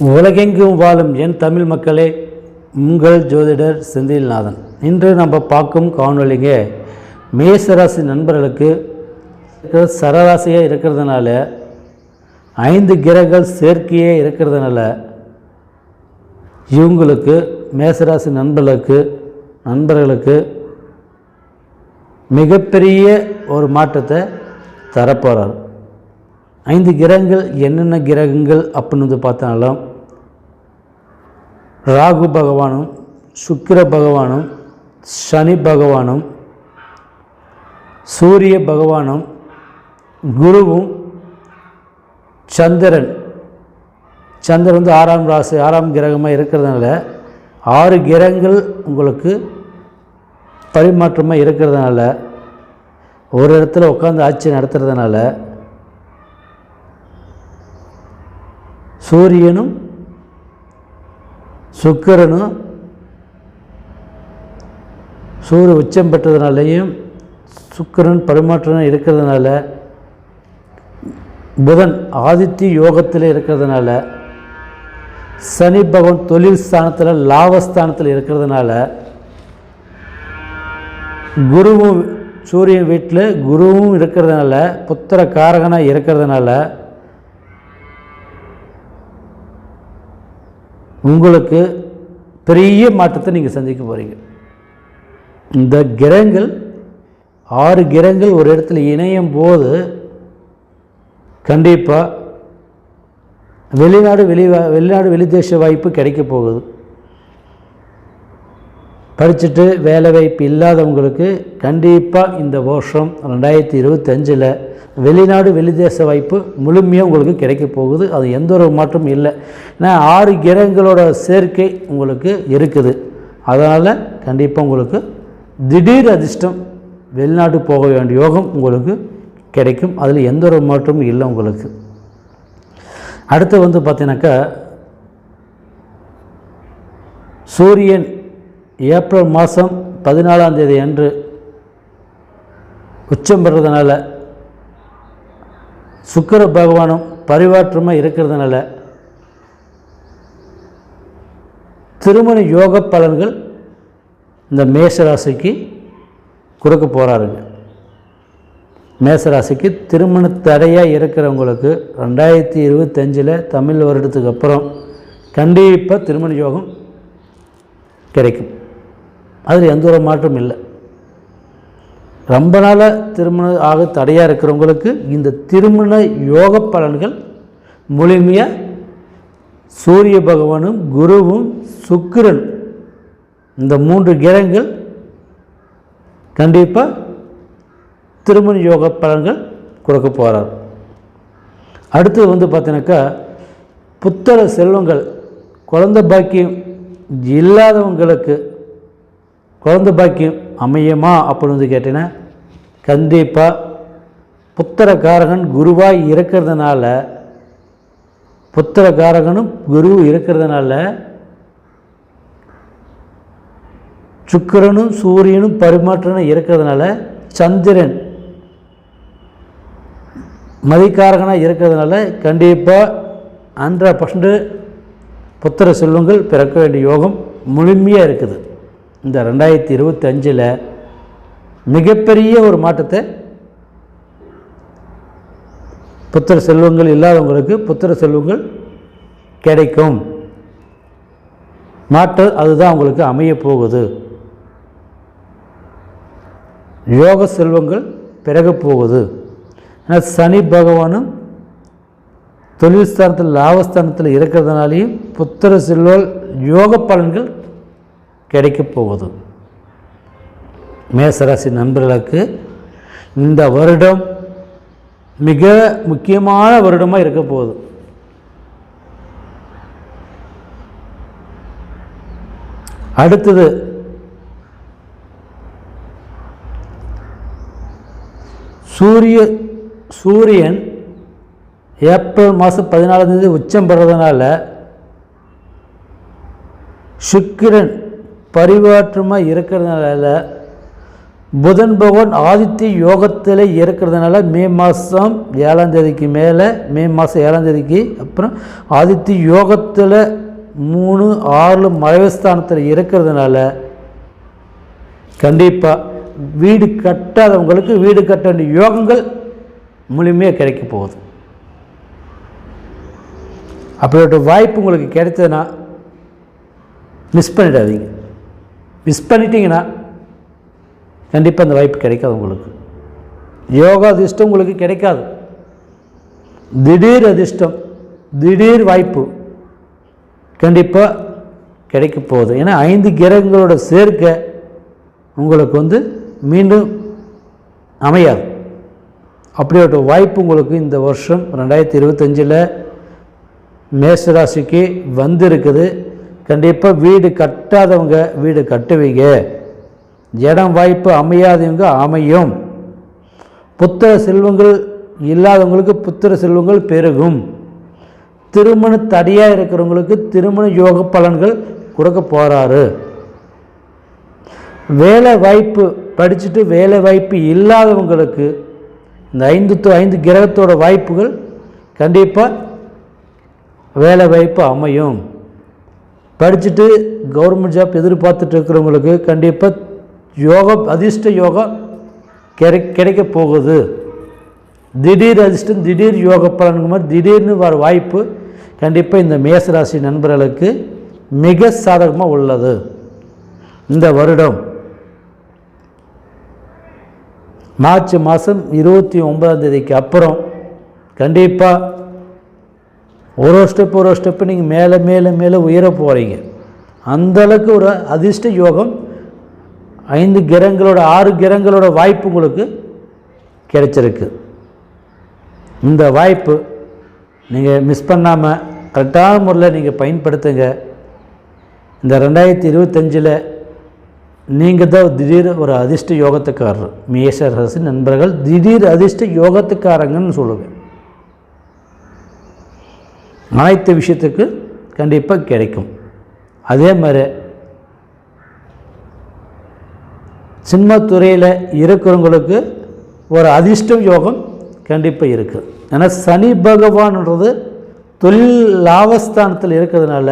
உலகெங்கும் வாழும் என் தமிழ் மக்களே உங்கள் ஜோதிடர் செந்தில்நாதன். இன்று நம்ம பார்க்கும் காணொலிங்க மேசராசி நண்பர்களுக்கு சரராசியாக இருக்கிறதுனால ஐந்து கிரகங்கள் சேர்க்கையே இருக்கிறதுனால இவங்களுக்கு மேசராசி நண்பர்களுக்கு நண்பர்களுக்கு மிகப்பெரிய ஒரு மாற்றத்தை தரப்போகிறார் ஐந்து கிரகங்கள் என்னென்ன கிரகங்கள் அப்படின்னு வந்து பார்த்தாலும் ராகு பகவானும் சுக்கிர பகவானும் சனி பகவானும் சூரிய பகவானும் குருவும் சந்திரன். சந்திரன் வந்து ஆறாம் ராசி ஆறாம் கிரகமாக இருக்கிறதுனால ஆறு கிரகங்கள் உங்களுக்கு பரிமாற்றமாக இருக்கிறதுனால ஒரு இடத்துல உட்காந்து ஆட்சி நடத்துகிறதுனால சூரியனும் சுக்கிரனும் சூரிய உச்சம் பெற்றதுனாலையும் சுக்கிரன் பரிமாற்றம் இருக்கிறதுனால புதன் ஆதித்ய யோகத்தில் இருக்கிறதுனால சனி பகவான் தொழில் ஸ்தானத்தில் லாபஸ்தானத்தில் இருக்கிறதுனால குருவும் சூரியன் வீட்டில் குருவும் இருக்கிறதுனால புத்திர காரகனாக இருக்கிறதுனால உங்களுக்கு பெரிய மாற்றத்தை நீங்கள் சந்திக்க போகிறீங்க இந்த கிரகங்கள் ஆறு கிரகங்கள் ஒரு இடத்துல இணையும் போது கண்டிப்பாக வெளிநாடு வெளி வெளிநாடு வெளிதேச வாய்ப்பு கிடைக்க போகுது. படிச்சுட்டு வேலை வாய்ப்பு இல்லாதவங்களுக்கு கண்டிப்பாக இந்த வருஷம் ரெண்டாயிரத்தி இருபத்தஞ்சில் வெளிநாடு வெளிதேச வாய்ப்பு முழுமையாக உங்களுக்கு கிடைக்க போகுது. அது எந்த ஒரு மாற்றமும் இல்லை. ஏன்னா ஆறு கிரகங்களோட சேர்க்கை உங்களுக்கு இருக்குது. அதனால் கண்டிப்பாக உங்களுக்கு திடீர் அதிர்ஷ்டம் வெளிநாட்டு போக வேண்டிய யோகம் உங்களுக்கு கிடைக்கும். அதில் எந்த ஒரு மாற்றமும் இல்லை உங்களுக்கு. அடுத்து வந்து பார்த்தீங்கன்னாக்கா சூரியன் ஏப்ரல் மாதம் பதினாலாம் தேதி அன்று உச்சம் பெறதுனால சுக்கிர பகவானும் பரிவாற்றமாக இருக்கிறதுனால திருமண யோக பலன்கள் இந்த மேசராசிக்கு கொடுக்க போகிறாருங்க மேசராசிக்கு திருமண தடையாக இருக்கிறவங்களுக்கு ரெண்டாயிரத்தி இருபத்தஞ்சில் தமிழ் வருடத்துக்கு அப்புறம் கண்டிப்பாக திருமண யோகம் கிடைக்கும். அதில் எந்த ஒரு மாற்றமும் இல்லை. ரொம்ப நாளாக திருமணம் ஆக தடையாக இருக்கிறவங்களுக்கு இந்த திருமண யோக பலன்கள் முழுமையாக சூரிய பகவானும் குருவும் சுக்கிரன் இந்த மூன்று கிரகங்கள் கண்டிப்பாக திருமண யோக பலன்கள் கொடுக்க போகிறார் அடுத்தது வந்து பார்த்தீங்கன்னாக்கா புத்தர செல்வங்கள் குழந்த பாக்கியம் இல்லாதவங்களுக்கு குழந்த பாக்கியம் அமையுமா அப்படின்னு வந்து கேட்டிங்கன்னா கண்டிப்பாக புத்திரக்காரகன் குருவாய் இருக்கிறதுனால புத்திரக்காரகனும் குரு இருக்கிறதுனால சுக்கிரனும் சூரியனும் பரிமாற்றனும் இருக்கிறதுனால சந்திரன் மதிக்காரகனாக இருக்கிறதுனால கண்டிப்பாக ஹண்ட்ரட் பர்சன்ட் புத்திர செல்வங்கள் பிறக்க வேண்டிய யோகம் முழுமையாக இருக்குது. இந்த ரெண்டாயிரத்தி இருபத்தி அஞ்சில் மிகப்பெரிய ஒரு மாற்றத்தை புத்திர செல்வங்கள் இல்லாதவங்களுக்கு புத்திர செல்வங்கள் கிடைக்கும். மாற்றம் அதுதான் அவங்களுக்கு அமைய போகுது. யோக செல்வங்கள் பிறகப்போகுது ஆனால் சனி பகவானும் தொழில் ஸ்தானத்தில் லாபஸ்தானத்தில் இருக்கிறதுனாலையும் புத்திர செல்வல் யோக பலன்கள் கிடைக்கப் போகுது மேசராசி நண்பர்களுக்கு இந்த வருடம் மிக முக்கியமான வருடமாக இருக்க போகுது. அடுத்தது சூரிய சூரியன் ஏப்ரல் மாதம் பதினாலாம் தேதி உச்சம் பெறதுனால சுக்கிரன் பரிவாற்றமாக இருக்கிறதுனால புதன் பகவான் ஆதித்ய யோகத்தில் இருக்கிறதுனால மே மாதம் ஏழாம் தேதிக்கு மேலே மே மாதம் ஏழாம் தேதிக்கு அப்புறம் ஆதித்ய யோகத்தில் மூணு ஆறு மறைவஸ்தானத்தில் இருக்கிறதுனால கண்டிப்பாக வீடு கட்டாதவங்களுக்கு வீடு கட்ட வேண்டிய யோகங்கள் முழுமையாக கிடைக்க போகுது. அப்படிப்பட்ட வாய்ப்பு உங்களுக்கு கிடைத்ததுன்னா மிஸ் பண்ணிடாதீங்க. மிஸ் பண்ணிட்டீங்கன்னா கண்டிப்பாக அந்த வாய்ப்பு கிடைக்காது உங்களுக்கு. யோகா அதிர்ஷ்டம் உங்களுக்கு கிடைக்காது. திடீர் அதிர்ஷ்டம் திடீர் வாய்ப்பு கண்டிப்பாக கிடைக்க போகுது. ஏன்னா ஐந்து கிரகங்களோட சேர்க்கை உங்களுக்கு வந்து மீண்டும் அமையாது. அப்படிப்பட்ட வாய்ப்பு உங்களுக்கு இந்த வருஷம் ரெண்டாயிரத்தி இருபத்தஞ்சில் மேசராசிக்கு வந்திருக்குது. கண்டிப்பாக வீடு கட்டாதவங்க வீடு கட்டுவீங்க. இடம் வாய்ப்பு அமையாதவங்க அமையும். புத்திர செல்வங்கள் இல்லாதவங்களுக்கு புத்திர செல்வங்கள் பெருகும். திருமண தடையாக இருக்கிறவங்களுக்கு திருமண யோக பலன்கள் கொடுக்க போகிறாரு வேலை வாய்ப்பு படிச்சுட்டு வேலை வாய்ப்பு இல்லாதவங்களுக்கு இந்த ஐந்து ஐந்து கிரகத்தோட வாய்ப்புகள் கண்டிப்பாக வேலை வாய்ப்பு அமையும். படிச்சுட்டு கவர்மெண்ட் ஜாப் எதிர்பார்த்துட்டு இருக்கிறவங்களுக்கு கண்டிப்பாக யோகம் அதிர்ஷ்ட யோகம் கிடை கிடைக்க போகுது. திடீர் அதிர்ஷ்டம் திடீர் யோக பலனுங்க மாதிரி திடீர்னு வர வாய்ப்பு கண்டிப்பாக இந்த மேசராசி நண்பர்களுக்கு மிக சாதகமாக உள்ளது. இந்த வருடம் மார்ச் மாதம் இருபத்தி ஒன்பதாம் தேதிக்கு அப்புறம் கண்டிப்பாக ஒரு ஒரு ஸ்டெப் ஒரு ஸ்டெப்பு நீங்கள் மேலே மேலே மேலே உயர போகிறீங்க அந்தளவுக்கு ஒரு அதிர்ஷ்ட யோகம் ஐந்து கிரகங்களோட ஆறு கிரகங்களோட வாய்ப்பு உங்களுக்கு கிடைச்சிருக்கு. இந்த வாய்ப்பு நீங்கள் மிஸ் பண்ணாமல் கரெக்டான முறையில் நீங்கள் பயன்படுத்துங்க. இந்த ரெண்டாயிரத்தி இருபத்தஞ்சில் நீங்கள் தான் திடீர் ஒரு அதிர்ஷ்ட யோகத்துக்காரர். மேஷ ராசி நண்பர்கள் திடீர் அதிர்ஷ்ட யோகத்துக்காரங்கன்னு சொல்லுவேன். அனைத்து விஷயத்துக்கு கண்டிப்பாக கிடைக்கும். அதே மாதிரி சினிமா இருக்கிறவங்களுக்கு ஒரு அதிர்ஷ்டம் யோகம் கண்டிப்பாக இருக்குது ஏன்னா சனி பகவான்ன்றது தொழில் லாபஸ்தானத்தில் இருக்கிறதுனால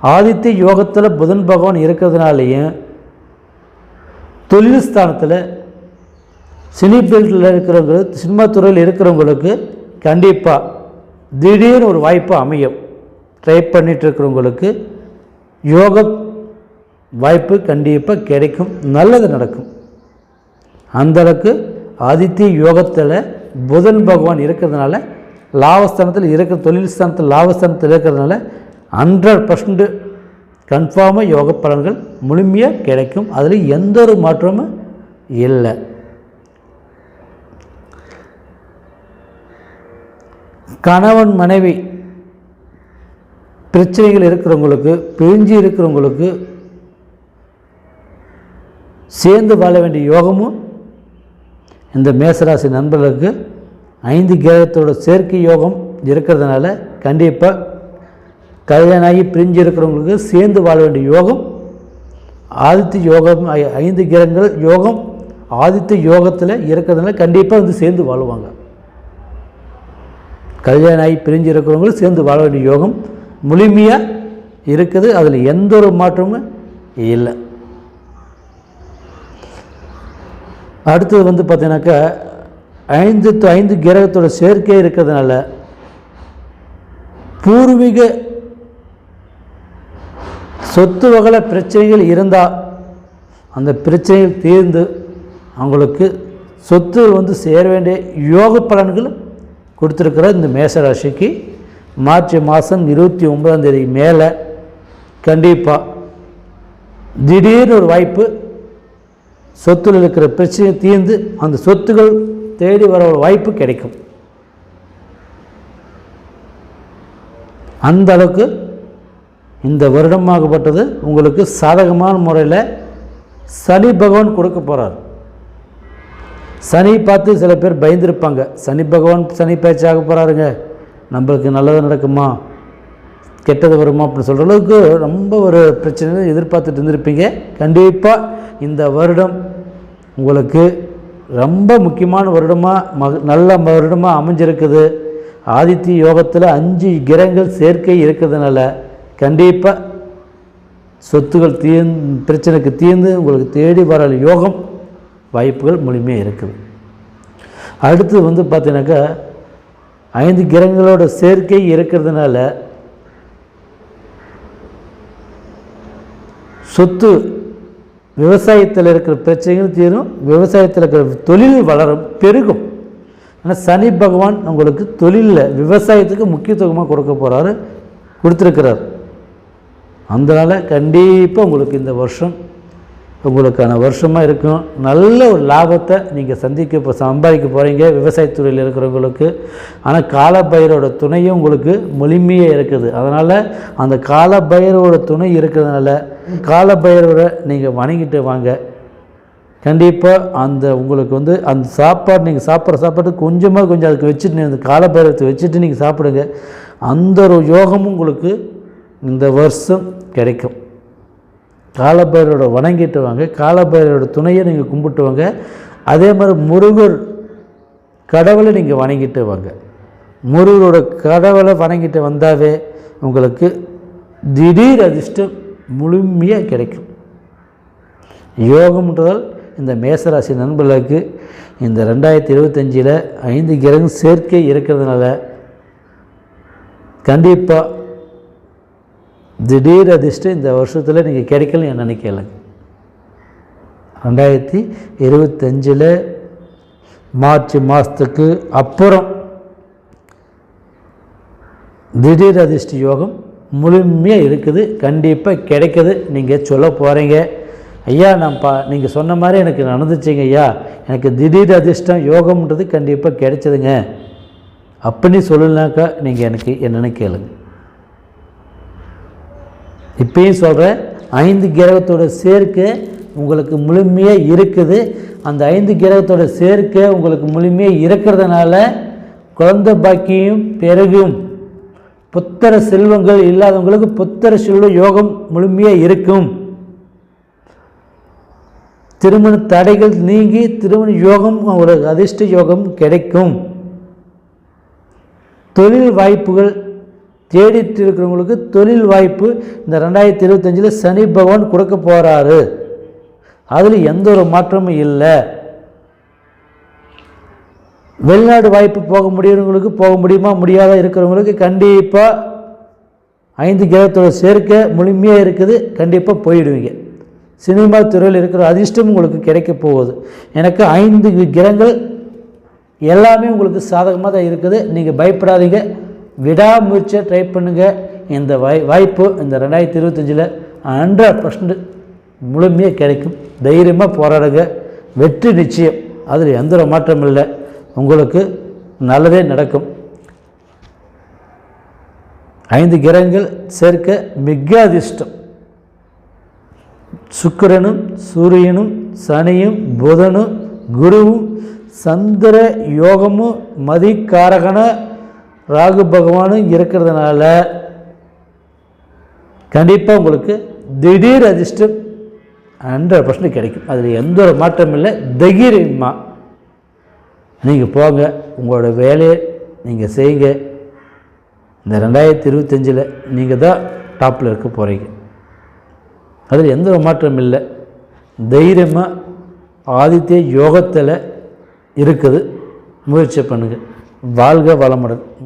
ஆதித்ய யோகத்தில் புதன் பகவான் இருக்கிறதுனாலையும் தொழில் ஸ்தானத்தில் சினி ஃபீல்டில் இருக்கிறவங்களுக்கு சினிமா துறையில் இருக்கிறவங்களுக்கு கண்டிப்பாக திடீர்னு ஒரு வாய்ப்பு அமையும். ட்ரை பண்ணிட்டுருக்கிறவங்களுக்கு யோக வாய்ப்பு கண்டிப்பாக கிடைக்கும். நல்லது நடக்கும். அந்தளவுக்கு அதித்தி யோகத்தில் புதன் பகவான் இருக்கிறதுனால லாபஸ்தானத்தில் இருக்கிற தொழில் ஸ்தானத்தில் லாபஸ்தானத்தில் இருக்கிறதுனால ஹண்ட்ரட் பர்சன்ட் கன்ஃபார்மாக யோக பலன்கள் முழுமையாக கிடைக்கும். அதில் எந்த ஒரு மாற்றமும் இல்லை. கணவன் மனைவி பிரச்சனைகள் இருக்கிறவங்களுக்கு பிரிஞ்சு இருக்கிறவங்களுக்கு சேர்ந்து வாழ வேண்டிய யோகமும் இந்த மேசராசி நண்பர்களுக்கு ஐந்து கிரகத்தோட சேர்க்கை யோகம் இருக்கிறதுனால கண்டிப்பாக கல்யாணம் ஆகி பிரிஞ்சு இருக்கிறவங்களுக்கு சேர்ந்து வாழ வேண்டிய யோகம் ஆதித்த யோகம் ஐ- ஐந்து கிரகங்கள் யோகம் ஆதித்த யோகத்தில் இருக்கிறதுனால கண்டிப்பாக வந்து சேர்ந்து வாழுவாங்க. கல்யாணம் ஆகி பிரிஞ்சு இருக்கிறவங்களும் சேர்ந்து வாழ வேண்டிய யோகம் முழுமையாக இருக்குது. அதில் எந்த ஒரு மாற்றமும் இல்லை. அடுத்தது வந்து பார்த்தீங்கன்னாக்கா ஐந்து து- ஐந்து கிரகத்தோட சேர்க்கை இருக்கிறதுனால பூர்வீக சொத்து வகல பிரச்சனைகள் இருந்தால் அந்த பிரச்சனைகள் தீர்ந்து அவங்களுக்கு சொத்து வந்து சேர வேண்டிய யோக பலன்கள் கொடுத்துருக்கிற இந்த மேசராசிக்கு மார்ச் மாதம் இருபத்தி ஒன்பதாம் தேதி மேலே கண்டிப்பாக திடீர்னு ஒரு வாய்ப்பு சொத்தில் இருக்கிற பிரச்சனை தீர்ந்து அந்த சொத்துகள் தேடி வர ஒரு வாய்ப்பு கிடைக்கும். அந்த அளவுக்கு இந்த வருடமாகப்பட்டது உங்களுக்கு சாதகமான முறையில் சனி பகவான் கொடுக்க போகிறார் சனி பார்த்து சில பேர் பயந்துருப்பாங்க. சனி பகவான் சனி பேச்சாக போகிறாருங்க நம்மளுக்கு நல்லது நடக்குமா? கெட்டது வருமா? அப்படின்னு சொல்கிற அளவுக்கு ரொம்ப ஒரு பிரச்சனை எதிர்பார்த்துட்டு இருந்திருப்பீங்க. கண்டிப்பாக இந்த வருடம் உங்களுக்கு ரொம்ப முக்கியமான வருடமாக மக நல்ல வருடமாக அமைஞ்சிருக்குது. ஆதித்ய யோகத்தில் அஞ்சு கிரகங்கள் சேர்க்கை இருக்கிறதுனால கண்டிப்பாக சொத்துகள் தீர்ந்து பிரச்சனைக்கு தீர்ந்து உங்களுக்கு தேடி வர யோகம் வாய்ப்புகள் முழுமையாக இருக்குது. அடுத்து வந்து பார்த்தீங்கன்னாக்கா ஐந்து கிரகங்களோட சேர்க்கை இருக்கிறதுனால சொத்து விவசாயத்தில் இருக்கிற பிரச்சனைகள் தீரும் விவசாயத்தில் இருக்கிற தொழில் வளரும் பெருகும். ஆனால் சனி பகவான் உங்களுக்கு தொழிலில் விவசாயத்துக்கு முக்கியத்துவமாக கொடுக்க போகிறாரு கொடுத்துருக்கிறார். அதனால் கண்டிப்பாக உங்களுக்கு இந்த வருஷம் உங்களுக்கான வருஷமாக இருக்கும். நல்ல ஒரு லாபத்தை நீங்கள் சந்திக்க இப்போ சம்பாதிக்க போகிறீங்க விவசாயத்துறையில் இருக்கிறவங்களுக்கு. ஆனால் காலப்பயிரோட துணையும் உங்களுக்கு முழுமையாக இருக்குது. அதனால் அந்த காலப்பயிரோட துணை இருக்கிறதுனால காலப்பயிரோட நீங்கள் வணங்கிட்டு வாங்க. கண்டிப்பாக அந்த உங்களுக்கு வந்து அந்த சாப்பாடு நீங்கள் சாப்பிட்ற சாப்பாடு கொஞ்சமாக கொஞ்சம் அதுக்கு வச்சுட்டு அந்த காலப்பயிரத்தை வச்சுட்டு நீங்கள் சாப்பிடுங்க. அந்த ஒரு யோகமும் உங்களுக்கு இந்த வருஷம் கிடைக்கும். காலபைரோட வணங்கிட்டு வாங்க காலபைரோட துணையை நீங்கள் கும்பிட்டு வாங்க அதே மாதிரி முருகர் கடவுளை நீங்கள் வணங்கிட்டு வாங்க முருகரோட கடவுளை வணங்கிட்டு வந்தாவே உங்களுக்கு திடீர் அதிர்ஷ்டம் முழுமையாக கிடைக்கும். யோகம்ன்றதால் இந்த மேசராசி நண்பர்களுக்கு இந்த ரெண்டாயிரத்தி இருபத்தஞ்சில் ஐந்து கிரகம் சேர்க்கை இருக்கிறதுனால கண்டிப்பாக திடீர் அதிர்ஷ்டம் இந்த வருஷத்தில் நீங்கள் கிடைக்கலன்னு நினைக்கலங்க ரெண்டாயிரத்தி இருபத்தஞ்சில் மார்ச் மாதத்துக்கு அப்புறம் திடீர் அதிர்ஷ்ட யோகம் முழுமையாக இருக்குது. கண்டிப்பாக கிடைக்குது. நீங்கள் சொல்ல போகிறீங்க ஐயா நான் பா நீங்கள் சொன்ன மாதிரி எனக்கு நடந்துச்சுங்க ஐயா. எனக்கு திடீர் அதிர்ஷ்டம் யோகம்ன்றது கண்டிப்பாக கிடைச்சதுங்க. அப்படின்னு சொல்லலாக்கா நீங்கள் எனக்கு என்னென்னு கேளுங்க. இப்பயும் சொல்கிறேன் ஐந்து கிரகத்தோட சேர்க்கை உங்களுக்கு முழுமையாக இருக்குது. அந்த ஐந்து கிரகத்தோட சேர்க்கை உங்களுக்கு முழுமையாக இருக்கிறதுனால குழந்த பாக்கியும் பெருகும். புத்தர செல்வங்கள் இல்லாதவங்களுக்கு புத்தர செல்வ யோகம் முழுமையாக இருக்கும். திருமண தடைகள் நீங்கி திருமண யோகம் ஒரு அதிர்ஷ்ட யோகம் கிடைக்கும். தொழில் வாய்ப்புகள் தேடிட்டு இருக்கிறவங்களுக்கு தொழில் வாய்ப்பு இந்த ரெண்டாயிரத்தி இருபத்தஞ்சில் சனி பகவான் கொடுக்க போகிறாரு அதில் எந்த ஒரு மாற்றமும் இல்லை. வெளிநாடு வாய்ப்பு போக முடியறவங்களுக்கு போக முடியுமா? முடியாத இருக்கிறவங்களுக்கு கண்டிப்பாக ஐந்து கிரகத்தோட சேர்க்க முழுமையாக இருக்குது. கண்டிப்பாக போயிடுவீங்க. சினிமா துறையில் இருக்கிற அதிர்ஷ்டம் உங்களுக்கு கிடைக்க போகுது. எனக்கு ஐந்து கிரகங்கள் எல்லாமே உங்களுக்கு சாதகமாக தான் இருக்குது. நீங்கள் பயப்படாதீங்க. விடாமுயற்சியாக ட்ரை பண்ணுங்கள் இந்த வாய் வாய்ப்பு இந்த ரெண்டாயிரத்தி இருபத்தஞ்சில் ஹண்ட்ரட் பர்சன்ட் முழுமையாக கிடைக்கும். தைரியமாக போராடுங்க. வெற்றி நிச்சயம். அதில் எந்த ஒரு மாற்றமும் இல்லை. உங்களுக்கு நல்லதே நடக்கும். ஐந்து கிரகங்கள் சேர்க்க மிக அதிர்ஷ்டம். சுக்கிரனும் சூரியனும் சனியும் புதனும் குருவும் சந்திர யோகமும் மதிக்காரகன ராகு பகவானும் இருக்கிறதுனால கண்டிப்பாக உங்களுக்கு திடீர் அதிர்ஷ்டம் ஹண்ட்ரட் பர்சன்ட் கிடைக்கும். அதில் எந்த ஒரு மாற்றம் இல்லை. தைரியமாக நீங்கள் போங்க. உங்களோட வேலையை நீங்கள் செய்யுங்க இந்த ரெண்டாயிரத்தி இருபத்தஞ்சில் நீங்கள் தான் டாப்பில் இருக்க போகிறீங்க அதில் எந்த ஒரு மாற்றம் இல்லை. தைரியமாக ஆதித்ய யோகத்தில் இருக்குது. முயற்சி பண்ணுங்கள் வாழ்க வளமுடன்.